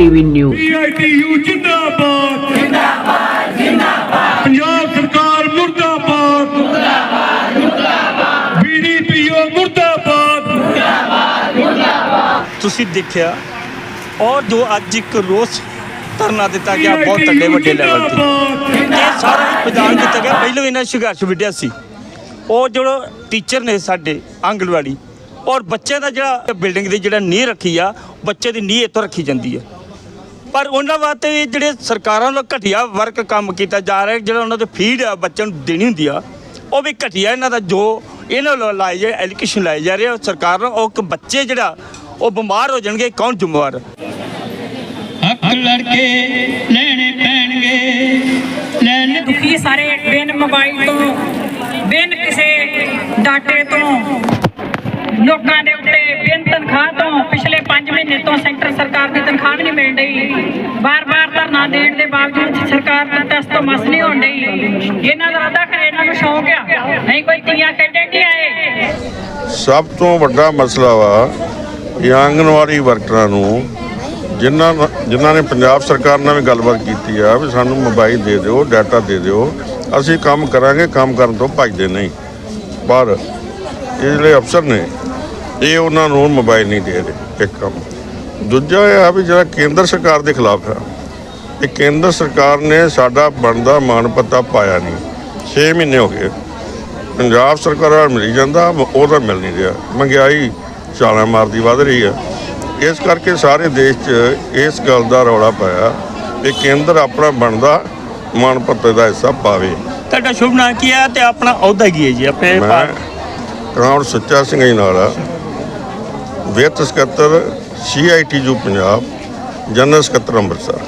TV news ਪੀਆਈਟੀਯੂ ਜਿੰਦਾਬਾਦ। ਜਿੰਦਾਬਾਦ ਜਿੰਦਾਬਾਦ। ਪੰਜਾਬ ਸਰਕਾਰ ਮੁਰਦਾਬਾਦ। ਮੁਰਦਾਬਾਦ ਮੁਰਦਾਬਾਦ। ਬੀਡੀਪੀਓ ਮੁਰਦਾਬਾਦ। ਤੁਸੀਂ ਦੇਖਿਆ ਔਰ ਜੋ ਅੱਜ ਇੱਕ ਰੋਸ ਧਰਨਾ ਦਿੱਤਾ ਗਿਆ ਬਹੁਤ ਵੱਡੇ ਵੱਡੇ ਲੈਵਲ ਤੇ। ਇਹ ਸਾਰਾ ਹੀ ਪੰਜਾਬ ਦਿੱਤਾ ਗਿਆ। ਪਹਿਲਾਂ ਇਹਨਾਂ ਸੰਘਰਸ਼ ਵਿੱਢਿਆ ਸੀ। ਉਹ ਜਿਹੜਾ ਟੀਚਰ ਨੇ ਸਾਡੇ ਆਂਗਣਵਾੜੀ ਔਰ ਬੱਚਿਆਂ ਦਾ ਜਿਹੜਾ ਬਿਲਡਿੰਗ ਦੀ ਜਿਹੜਾ ਨੀਂਹ ਰੱਖੀ ਆ ਬੱਚੇ ਦੀ ਨੀਂਹ ਇੱਥੋਂ ਰੱਖੀ ਜਾਂਦੀ ਹੈ ਪਰ ਉਹਨਾਂ ਵਾਸਤੇ ਵੀ ਜਿਹੜੇ ਸਰਕਾਰਾਂ ਵੱਲੋਂ ਘਟੀਆ ਵਰਕ ਕੰਮ ਕੀਤਾ ਜਾ ਰਿਹਾ ਜਿਹੜਾ ਉਹਨਾਂ ਦੇ ਫੀਡ ਆ ਬੱਚਿਆਂ ਨੂੰ ਦੇਣੀ ਹੁੰਦੀ ਆ ਉਹ ਵੀ ਘਟੀਆ ਇਹਨਾਂ ਦਾ ਜੋ ਇਹਨਾਂ ਵੱਲੋਂ ਲਾਏ ਜੇ ਐਲੀਗੇਸ਼ਨ ਲਾਏ ਜਾ ਰਹੇ ਸਰਕਾਰ ਨੂੰ ਉਹ ਇੱਕ ਬੱਚੇ ਜਿਹੜਾ ਉਹ ਬਿਮਾਰ ਹੋ ਜਾਣਗੇ ਕੌਣ ਜ਼ਿੰਮੇਵਾਰ? ਹੱਕ ਲੜਕੇ ਲੈਣੇ ਪੈਣਗੇ ਲੈਣੇ ਦੁਖੀ ਸਾਰੇ ਬਿਨ ਮੋਬਾਈਲ ਤੋਂ ਬਿਨ ਕਿਸੇ ਡਾਟੇ ਤੋਂ ਲੋਕਾਂ ਦੇ ਉੱਤੇ ਬਿਨ ਤਨਖਾਹ ਤੋਂ ਪਿਛਲੇ 5 ਮਹੀਨੇ ਤੋਂ ਸੈਂਟਰ ਸਰਕਾਰ ਦੀ ਤਨਖਾਹ ਵੀ ਨਹੀਂ ਮਿਲ ਰਹੀ ਬਾਰ-ਬਾਰ ਧਰਨਾ ਦੇਣ ਦੇ ਬਾਵਜੂਦ ਸਰਕਾਰ ਦਾ ਟੈਸਟ ਤੋਂ ਮਸ ਨਹੀਂ ਹੋਣ ਡਈ। ਇਹਨਾਂ ਦਾ ਵਾਦਾ ਕਰੇ ਇਹਨਾਂ ਨੂੰ ਸ਼ੌਂਕ ਆ। ਨਹੀਂ ਕੋਈ ਤੀਆਂ ਖੇਡਣ ਨਹੀਂ ਆਏ। ਸਭ ਤੋਂ ਵੱਡਾ ਮਸਲਾ ਵਾ ਇਹ ਆਂਗਨਵਾੜੀ ਵਰਕਰਾਂ ਨੂੰ, ਜਿਨ੍ਹਾਂ ਜਿਨ੍ਹਾਂ ਨੇ ਪੰਜਾਬ ਸਰਕਾਰ ਨਾਲ ਵੀ ਗੱਲਬਾਤ ਕੀਤੀ ਆ ਵੀ ਸਾਨੂੰ ਮੋਬਾਈਲ ਦੇ ਦਿਓ, ਡਾਟਾ ਦੇ ਦਿਓ, ਅਸੀਂ ਕੰਮ ਕਰਾਂਗੇ, ਕੰਮ ਕਰਨ ਤੋਂ ਭੱਜਦੇ ਨਹੀਂ। ਪਰ ਇਹ ਜਿਹੜੇ ਅਫਸਰ ਨੇ ਇਹ ਉਹਨਾਂ ਨੂੰ ਮੋਬਾਈਲ ਨਹੀਂ ਦੇ ਰਹੇ ਇੱਕ ਕੰਮ। ਦੂਜਾ ਇਹ ਆ ਵੀ ਜਿਹੜਾ ਕੇਂਦਰ ਸਰਕਾਰ ਦੇ ਖਿਲਾਫ ਆ ਇਹ ਕੇਂਦਰ ਸਰਕਾਰ ਨੇ ਸਾਡਾ ਬਣਦਾ ਮਾਣ ਪੱਤਾ ਪਾਇਆ ਨਹੀਂ। 6 ਮਹੀਨੇ ਹੋ ਗਏ ਪੰਜਾਬ ਸਰਕਾਰ ਨਾਲ ਮਿਲੀ ਜਾਂਦਾ ਉਹ ਤਾਂ ਮਿਲ ਨਹੀਂ ਰਿਹਾ। ਮਹਿੰਗਾਈ ਛਾਲਾਂ ਮਾਰਦੀ ਵੱਧ ਰਹੀ ਹੈ ਇਸ ਕਰਕੇ ਸਾਰੇ ਦੇਸ਼ 'ਚ ਇਸ ਗੱਲ ਦਾ ਰੌਲਾ ਪਾਇਆ ਕਿ ਕੇਂਦਰ ਆਪਣਾ ਬਣਦਾ ਮਾਣ ਪੱਤੇ ਦਾ ਹਿੱਸਾ ਪਾਵੇ। ਤੁਹਾਡਾ ਸ਼ੁਭ ਨਾਂ ਕੀ ਹੈ ਤੇ ਆਪਣਾ ਅਹੁਦਾ ਕੀ ਹੈ ਜੀ? ਆਪਣੇ ਮੈਂ ਕਰਾਉਣ ਸੱਚਾ ਸਿੰਘ ਜੀ ਨਾਲ ਆ। ਵਿੱਤ ਸਕੱਤਰ ਸੀਆਈਟੀਯੂ ਪੰਜਾਬ ਜਨਰਲ ਸਕੱਤਰ ਅੰਮ੍ਰਿਤਸਰ।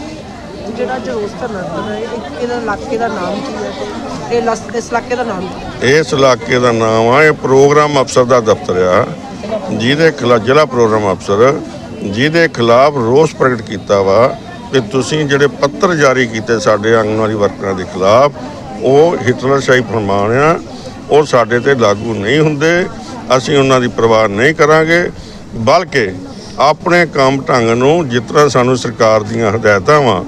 ਜਿਹੜਾ ਜਰੂਸ ਧਰਨਾ ਹੈ ਇਹ- ਇਲਾਕੇ ਦਾ ਨਾਮ ਕੀ ਹੈ? ਤੇ ਇਹ ਲਸ- ਇਸ ਇਲਾਕੇ ਦਾ ਨਾਮ ਕੀ ਹੈ? ਇਸ ਇਲਾਕੇ ਦਾ ਨਾਮ ਆ ਇਹ ਪ੍ਰੋਗਰਾਮ ਅਫਸਰ ਦਾ ਦਫ਼ਤਰ ਆ ਜਿਹਦੇ ਖਿਲਾਫ ਜ਼ਿਲ੍ਹਾ ਪ੍ਰੋਗਰਾਮ ਅਫਸਰ ਜਿਹਦੇ ਖਿਲਾਫ ਰੋਸ ਪ੍ਰਗਟ ਕੀਤਾ ਵਾ ਕਿ ਤੁਸੀਂ ਜਿਹੜੇ ਪੱਤਰ ਜਾਰੀ ਕੀਤੇ ਸਾਡੇ ਆਂਗਨਵਾੜੀ ਵਰਕਰਾਂ ਦੇ ਖਿਲਾਫ ਉਹ ਹਿਟਲਰਸ਼ਾਹੀ ਫਰਮਾਨ ਆ ਉਹ ਸਾਡੇ ਤੇ ਲਾਗੂ ਨਹੀਂ ਹੁੰਦੇ ਅਸੀਂ ਉਹਨਾਂ ਦੀ ਪਰਵਾਹ ਨਹੀਂ ਕਰਾਂਗੇ। ਬਲਕਿ ਆਪਣੇ ਕੰਮ ਢੰਗ ਨੂੰ ਜਿਸ ਤਰ੍ਹਾਂ ਸਾਨੂੰ ਸਰਕਾਰ ਦੀਆਂ ਹਦਾਇਤਾਂ ਵਾ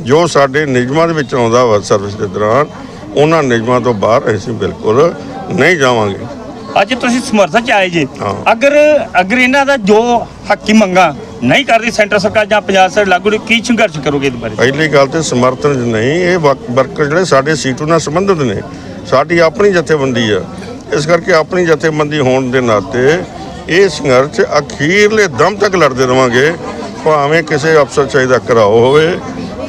ਜੋ ਸਾਡੇ ਨਿਯਮਾਂ ਦੇ ਵਿੱਚ ਆਉਂਦਾ ਵਾ ਸਰਵਿਸ ਦੇ ਦੌਰਾਨ ਉਹਨਾਂ ਨਿਯਮਾਂ ਤੋਂ ਬਾਹਰ ਅਸੀਂ ਬਿਲਕੁਲ ਨਹੀਂ ਜਾਵਾਂਗੇ। ਅੱਜ ਤੁਸੀਂ ਸਮਰਥਨ ਚ ਆਏ ਜੀ। ਅਗਰ ਅਗਰ ਇਹਨਾਂ ਦਾ ਜੋ ਹੱਕੀ ਮੰਗਾ ਨਹੀਂ ਕਰਦੀ ਸੈਂਟਰ ਸਰਕਾਰ ਜਾਂ ਪੰਜਾਬ ਸਰਕਾਰ ਲਾਗੂ ਕੀ ਸੰਘਰਸ਼ ਕਰੋਗੇ ਇਹਦੇ ਬਾਰੇ? ਪਹਿਲੀ ਗੱਲ ਤੇ ਸਮਰਥਨ ਨਹੀਂ ਇਹ ਵਰਕਰ ਜਿਹੜੇ ਸਾਡੇ ਸੀਟੂ ਨਾਲ ਸੰਬੰਧਿਤ ਨੇ ਸਾਡੀ ਆਪਣੀ ਜਥੇਬੰਦੀ ਆ। ਇਸ ਕਰਕੇ ਆਪਣੀ ਜਥੇਬੰਦੀ ਹੋਣ ਦੇ ਨਾਤੇ ਇਹ ਸੰਘਰਸ਼ ਅਖੀਰਲੇ ਦਮ ਤੱਕ ਲੜਦੇ ਰਵਾਂਗੇ। ਭਾਵੇਂ ਕਿਸੇ ਅਫਸਰ ਚਾਹੀਦਾ ਘਰਾਓ ਹੋਵੇ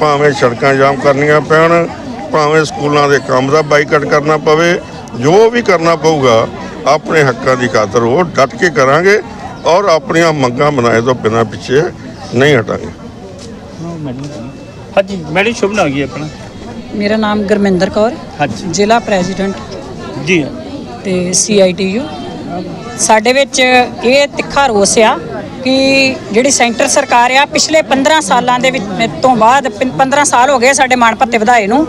ਭਾਵੇਂ ਸੜਕਾਂ ਜਾਮ ਕਰਨੀਆਂ ਪੈਣ ਭਾਵੇਂ ਸਕੂਲਾਂ ਦੇ ਕੰਮ ਦਾ ਬਾਈਕਾਟ ਕਰਨਾ ਪਵੇ ਜੋ ਵੀ ਕਰਨਾ ਪਊਗਾ ਆਪਣੇ ਹੱਕਾਂ ਦੀ ਖਾਤਰ ਉਹ ਡਟ ਕੇ ਕਰਾਂਗੇ ਔਰ ਆਪਣੀਆਂ ਮੰਗਾਂ ਬਣਾਏ ਤੋਂ ਬਿਨਾਂ ਪਿੱਛੇ ਨਹੀਂ ਹਟਾਂਗੇ। ਹਾਂਜੀ ਮੈਡਮ ਸ਼ੁਭ ਨਾਂ ਕੀ ਆਪਣਾ? ਮੇਰਾ ਨਾਮ ਗੁਰਮਿੰਦਰ ਕੌਰ ਹਾਂਜੀ। ਜ਼ਿਲ੍ਹਾ ਪ੍ਰੈਜ਼ੀਡੈਂਟ ਜੀ। ਤੇ ਸੀਆਈਟੀਯੂ। ਸਾਡੇ ਵਿੱਚ ਇਹ ਤਿੱਖਾ ਰੋਸ ਆ ਕਿ ਜਿਹੜੀ ਸੈਂਟਰ ਸਰਕਾਰ ਆ, ਪਿਛਲੇ 15 ਸਾਲਾਂ ਦੇ ਵਿੱਚ ਤੋਂ ਬਾਅਦ ਪਿੰ- 15 ਸਾਲ ਹੋ ਗਏ ਸਾਡੇ ਮਾਣ ਭੱਤੇ ਵਧਾਏ ਨੂੰ।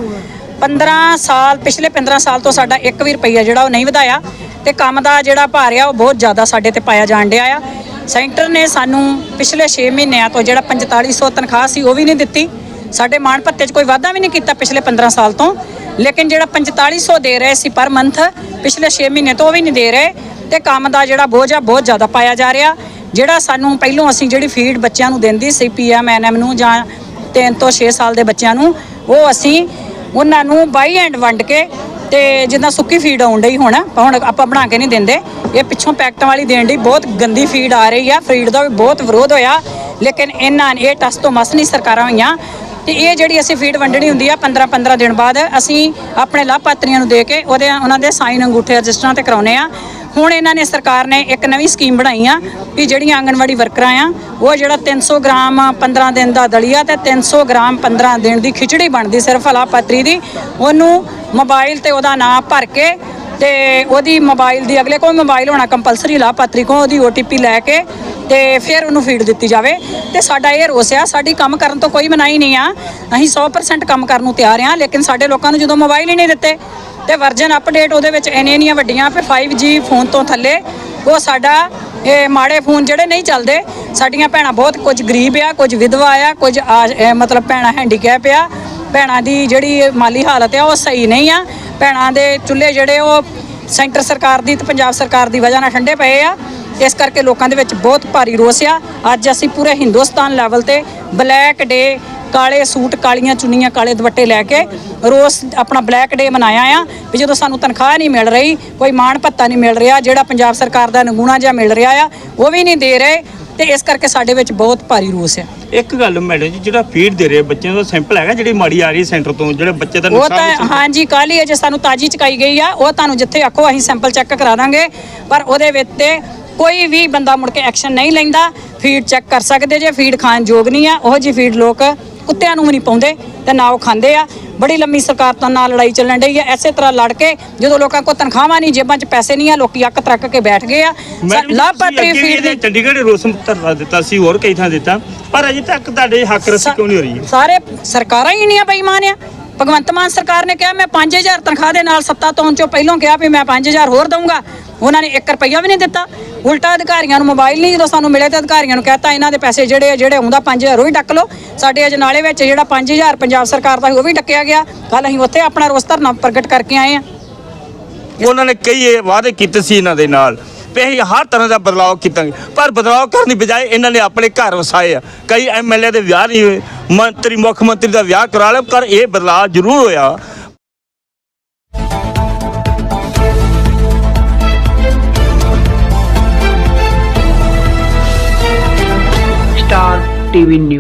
15 ਸਾਲ, ਪਿਛਲੇ 15 ਸਾਲ ਤੋਂ ਸਾਡਾ 1 ਵੀ ਰੁਪਈਆ ਜਿਹੜਾ ਉਹ ਨਹੀਂ ਵਧਾਇਆ ਤੇ ਕੰਮ ਦਾ ਜਿਹੜਾ ਭਾਰ ਆ, ਉਹ ਬਹੁਤ ਜ਼ਿਆਦਾ ਸਾਡੇ ਤੇ ਪਾਇਆ ਜਾਣ ਡਿਆ ਆ। ਸੈਂਟਰ ਨੇ ਸਾਨੂੰ ਪਿਛਲੇ 6 ਮਹੀਨਿਆਂ ਤੋਂ ਜਿਹੜਾ 4500 ਤਨਖਾਹ ਸੀ, ਉਹ ਵੀ ਨਹੀਂ ਦਿੱਤੀ। ਸਾਡੇ ਮਾਣ ਭੱਤੇ 'ਚ ਕੋਈ ਵਾਧਾ ਵੀ ਨਹੀਂ ਕੀਤਾ ਪਿਛਲੇ 15 ਸਾਲ ਤੋਂ। ਲੇਕਿਨ ਜਿਹੜਾ 4500 ਦੇ ਰਹੇ ਸੀ ਪਰ ਮੰਥ, ਪਿਛਲੇ 6 ਮਹੀਨੇ ਤੋਂ ਉਹ ਵੀ ਨਹੀਂ ਦੇ ਰਹੇ। ਤੇ ਕੰਮ ਦਾ ਜਿਹੜਾ ਬੋਝ ਆ, ਬਹੁਤ ਜ਼ਿਆਦਾ ਪਾਇਆ ਜਾ ਰਿਹਾ। ਜਿਹੜਾ ਸਾਨੂੰ ਪਹਿਲੋਂ ਅਸੀਂ ਜਿਹੜੀ ਫੀਡ ਬੱਚਿਆਂ ਨੂੰ ਦਿੰਦੀ ਸੀ ਪੀਐਮ ਐਨਐਮ ਨੂੰ ਜਾਂ 3 ਤੋਂ 6 ਸਾਲ ਦੇ ਬੱਚਿਆਂ ਨੂੰ, ਉਹ ਅਸੀਂ ਉਹਨਾਂ ਨੂੰ ਬਾਈ ਐਂਡ ਵੰਡ ਕੇ ਤੇ ਜਿੱਦਾਂ ਸੁੱਕੀ ਫੀਡ ਆਉਣ ਡਈ ਹੁਣ ਹੁਣ ਆਪਾਂ ਬਣਾ ਕੇ ਨਹੀਂ ਦਿੰਦੇ। ਇਹ ਪਿੱਛੋਂ ਪੈਕਟਾਂ ਵਾਲੀ ਦੇਣ ਦੀ ਬਹੁਤ ਗੰਦੀ ਫੀਡ ਆ ਰਹੀ ਆ ਫੀਡ ਦਾ ਵੀ ਬਹੁਤ ਵਿਰੋਧ ਹੋਇਆ। ਲੇਕਿਨ ਇਹਨਾਂ ਨੇ ਇਹ ਟਸ ਤੋਂ ਮਸ ਨਹੀਂ ਸਰਕਾਰਾਂ ਹੋਈਆਂ। ਤੇ ਇਹ ਜਿਹੜੀ ਅਸੀਂ ਫੀਡ ਵੰਡਣੀ ਹੁੰਦੀ ਆ 15 15 ਦਿਨ ਬਾਅਦ, ਅਸੀਂ ਆਪਣੇ ਲਾਭਪਾਤਰੀਆਂ ਨੂੰ ਦੇ ਕੇ ਉਹਦੇ ਉਹਨਾਂ ਦੇ ਸਾਈਨ ਅੰਗੂਠੇ ਰਜਿਸਟਰਾਂ ਤੇ ਕਰਾਉਨੇ ਆ। ਹੁਣ ਇਹਨਾਂ ਨੇ ਸਰਕਾਰ ਨੇ ਇੱਕ ਨਵੀਂ ਸਕੀਮ ਬਣਾਈ ਆ ਕਿ ਜਿਹੜੀਆਂ ਆਂਗਣਵਾੜੀ ਵਰਕਰਾਂ ਆ, ਉਹ ਜਿਹੜਾ 300 ਗ੍ਰਾਮ 15 ਦਿਨ ਦਾ ਦਲੀਆ ਤੇ 300 ਗ੍ਰਾਮ 15 ਦਿਨ ਦੀ ਖਿਚੜੀ ਬਣਦੀ ਸਿਰਫ ਲਾਭਪਾਤਰੀ ਦੀ, ਉਹਨੂੰ ਮੋਬਾਈਲ ਤੇ ਉਹਦਾ ਨਾਮ ਭਰ ਕੇ ਤੇ ਉਹਦੀ ਮੋਬਾਈਲ ਦੀ ਅਗਲੇ ਕੋਲ ਮੋਬਾਈਲ ਹੋਣਾ ਕੰਪਲਸਰੀ ਲਾਭਪਾਤਰੀ ਕੋ ਉਹਦੀ OTP ਲੈ ਕੇ ਤੇ ਫਿਰ ਉਹਨੂੰ ਫੀਡ ਦਿੱਤੀ ਜਾਵੇ। ਤੇ ਸਾਡਾ ਇਹ ਰੋਸ ਆ, ਸਾਡੀ ਕੰਮ ਕਰਨ ਤੋਂ ਕੋਈ ਮਨਾਹੀ ਨਹੀਂ ਆ। ਅਸੀਂ 100% ਕੰਮ ਕਰਨ ਨੂੰ ਤਿਆਰ ਆ, ਲੇਕਿਨ ਸਾਡੇ ਲੋਕਾਂ ਨੂੰ ਜਦੋਂ ਮੋਬਾਈਲ ਹੀ ਨਹੀਂ ਦਿੱਤੇ ਤੇ ਵਰਜਨ ਅਪਡੇਟ ਉਹਦੇ ਵਿੱਚ ਇੰਨੀਆਂ ਇੰਨੀਆਂ ਵੱਡੀਆਂ, ਫਿਰ 5G ਫੋਨ ਤੋਂ ਥੱਲੇ, ਉਹ ਸਾਡਾ, ਇਹ ਮਾੜੇ ਫੋਨ ਜਿਹੜੇ ਨਹੀਂ ਚੱਲਦੇ, ਸਾਡੀਆਂ ਭੈਣਾਂ ਬਹੁਤ ਕੁਝ ਗਰੀਬ ਆ, ਕੁਝ ਵਿਧਵਾ ਆ, ਕੁਝ ਆ- ਮਤਲਬ ਭੈਣਾਂ ਹੈਂਡੀਕੈਪ ਆ, ਭੈਣਾਂ ਦੀ ਜਿਹੜੀ ਮਾਲੀ ਹਾਲਤ ਆ, ਉਹ ਸਹੀ ਨਹੀਂ ਆ, ਭੈਣਾਂ ਦੇ ਚੁੱਲ੍ਹੇ ਜਿਹੜੇ ਉਹ ਸੈਂਟਰ ਸਰਕਾਰ ਦੀ ਤੇ ਪੰਜਾਬ ਸਰਕਾਰ ਦੀ ਵਜ੍ਹਾ ਨਾਲ ਠੰਡੇ ਪਏ ਆ, ਇਸ ਕਰਕੇ ਲੋਕਾਂ ਦੇ ਵਿੱਚ ਬਹੁਤ ਭਾਰੀ ਰੋਸ ਆ, ਅੱਜ ਅਸੀਂ ਪੂਰੇ ਹਿੰਦੁਸਤਾਨ ਲੈਵਲ ਤੇ ਬਲੈਕ ਡੇ ਕਾਲੇ ਸੂਟ ਕਾਲੀਆਂ ਚੁੰਨੀਆਂ ਕਾਲੇ ਦੁਪੱਟੇ ਲੈ ਕੇ ਰੋਸ ਆਪਣਾ ਬਲੈਕ ਡੇ ਮਨਾਇਆ ਆ ਵੀ ਜਦੋਂ ਸਾਨੂੰ ਤਨਖਾਹ ਨਹੀਂ ਮਿਲ ਰਹੀ ਕੋਈ ਮਾਣ ਭੱਤਾ ਨਹੀਂ ਮਿਲ ਰਿਹਾ ਜਿਹੜਾ ਪੰਜਾਬ ਸਰਕਾਰ ਦਾ ਨਗੂਣਾ ਜਿਹਾ ਮਿਲ ਰਿਹਾ ਆ ਉਹ ਵੀ ਨਹੀਂ ਦੇ ਰਹੇ ਤੇ ਇਸ ਕਰਕੇ ਸਾਡੇ ਵਿੱਚ ਬਹੁਤ ਭਾਰੀ ਰੋਸ ਆ। ਇੱਕ ਗੱਲ ਮੈਡਮ ਜੀ ਜਿਹੜਾ ਫੀਡ ਦੇ ਰਹੇ ਬੱਚਿਆਂ ਦਾ ਸੈਂਪਲ ਹੈਗਾ ਜਿਹੜੀ ਮਾੜੀ ਆ ਰਹੀ ਸੈਂਟਰ ਤੋਂ ਜਿਹੜੇ ਬੱਚੇ ਦਾ ਉਹ ਤਾਂ ਹਾਂਜੀ ਕੱਲ੍ਹ ਹੀ ਅਜੇ ਸਾਨੂੰ ਤਾਜੀ ਚਕਾਈ ਗਈ ਆ ਉਹ ਤੁਹਾਨੂੰ ਜਿੱਥੇ ਆਖੋ ਅਸੀਂ ਸੈਂਪਲ ਚੈੱਕ ਕਰਾ ਦਾਂਗੇ ਪਰ ਉਹਦੇ ਵਿੱਚ ਤੇ ਕੋਈ ਵੀ ਬੰਦਾ ਮੁੜ ਕੇ ਐਕਸ਼ਨ ਨਹੀਂ ਲੈਂਦਾ ਫੀਡ ਚੈੱਕ ਕਰ ਸਕਦੇ ਜੇ ਫੀਡ ਖਾਣ ਯੋਗ ਨਹੀਂ ਆ ਉਹ ਜੀ ਫੀਡ ਲੋਕ ਕੁੱਤਿਆਂ ਨੂੰ ਵੀ ਨਹੀਂ ਪਾਉਂਦੇ ਤੇ ਨਾ ਉਹ ਖਾਂਦੇ ਆ। ਬੜੀ ਲੰਮੀ ਸਰਕਾਰ ਤੋਂ ਨਾਲ ਲੜਾਈ ਚੱਲਣ ਡਈ ਆ। ਐਸੇ ਤਰ੍ਹਾਂ ਲੜ ਕੇ ਜਦੋਂ ਲੋਕਾਂ ਕੋਲ ਤਨਖਾਹਾਂ ਨਹੀਂ ਜੇਬਾਂ 'ਚ ਪੈਸੇ ਨਹੀਂ ਆ ਲੋਕੀ ਅੱਕ ਤਰਕ ਕੇ ਬੈਠ ਗਏ ਆ। ਲਾਭਪਾਤਰੀ ਫੀਡ ਦੀ ਚੰਡੀਗੜ੍ਹ ਧਰਨਾ ਦਿੱਤਾ ਸੀ ਹੋਰ ਕਈ ਥਾਂ ਦਿੱਤਾ। ਪਰ ਅਜੇ ਤੱਕ ਤੁਹਾਡੇ ਹੱਕ ਰਸੀ ਕਿਉਂ ਨਹੀਂ ਹੋ ਰਹੀ? ਸਾਰੇ ਸਰਕਾਰਾਂ ਹੀ ਨਹੀਂ ਆ ਬੇਈਮਾਨ ਆ। ਭਗਵੰਤ ਮਾਨ ਸਰਕਾਰ ਨੇ ਕਿਹਾ, ਮੈਂ 5000 ਤਨਖਾਹ ਦੇ ਨਾਲ ਸੱਤਾ ਤੋਂ ਚੋਂ ਪਹਿਲਾਂ ਕਿਹਾ ਵੀ ਮੈਂ 5000 ਹੋਰ ਦਊਂਗਾ। ਉਹਨਾਂ ਨੇ 1 ਰੁਪਈਆ ਵੀ ਨਹੀਂ ਦਿੱਤਾ। ਉਲਟਾ ਅਧਿਕਾਰੀਆਂ ਨੂੰ ਮੋਬਾਈਲ ਨਹੀਂ ਜਦੋਂ ਸਾਨੂੰ ਮਿਲੇ ਤੇ ਅਧਿਕਾਰੀਆਂ ਨੂੰ ਕਹਤਾ, ਇਹਨਾਂ ਦੇ ਪੈਸੇ ਜਿਹੜੇ ਆ, ਜਿਹੜੇ ਆਉਂਦਾ 5000 ਉਹ ਹੀ ਡੱਕ ਲਓ। ਸਾਡੇ ਅਜਨਾਲੇ ਵਿੱਚ ਜਿਹੜਾ 5000 ਪੰਜਾਬ ਸਰਕਾਰ ਦਾ ਸੀ, ਉਹ ਵੀ ਡੱਕਿਆ ਗਿਆ। ਕੱਲ ਅਸੀਂ ਉੱਥੇ ਆਪਣਾ ਰੋਸ ਧਰਨਾ ਪ੍ਰਗਟ ਕਰਕੇ ਆਏ ਆ ਉਹਨਾਂ ਨੇ ਕਈ ਵਾਅਦੇ ਕੀਤੇ ਸੀ ਇਹਨਾਂ ਦੇ ਨਾਲ। ਵੀ ਅਸੀਂ ਹਰ ਤਰ੍ਹਾਂ ਦਾ ਬਦਲਾਅ ਕੀਤਾਂਗੇ। ਪਰ ਬਦਲਾਅ ਕਰਨ ਦੀ ਬਜਾਏ ਇਹਨਾਂ ਨੇ ਆਪਣੇ ਘਰ ਵਸਾਏ ਆ। ਕਈ ਐਮਐਲਏ ਦੇ ਵਿਆਹ ਨਹੀਂ ਹੋਏ, ਮੰਤਰੀ, ਮੁੱਖ ਮੰਤਰੀ ਦਾ ਵਿਆਹ ਕਰਾ ਲਿਆ, ਪਰ ਇਹ ਬਦਲਾਅ ਜ਼ਰੂਰ ਹੋਇਆ। Star TV News.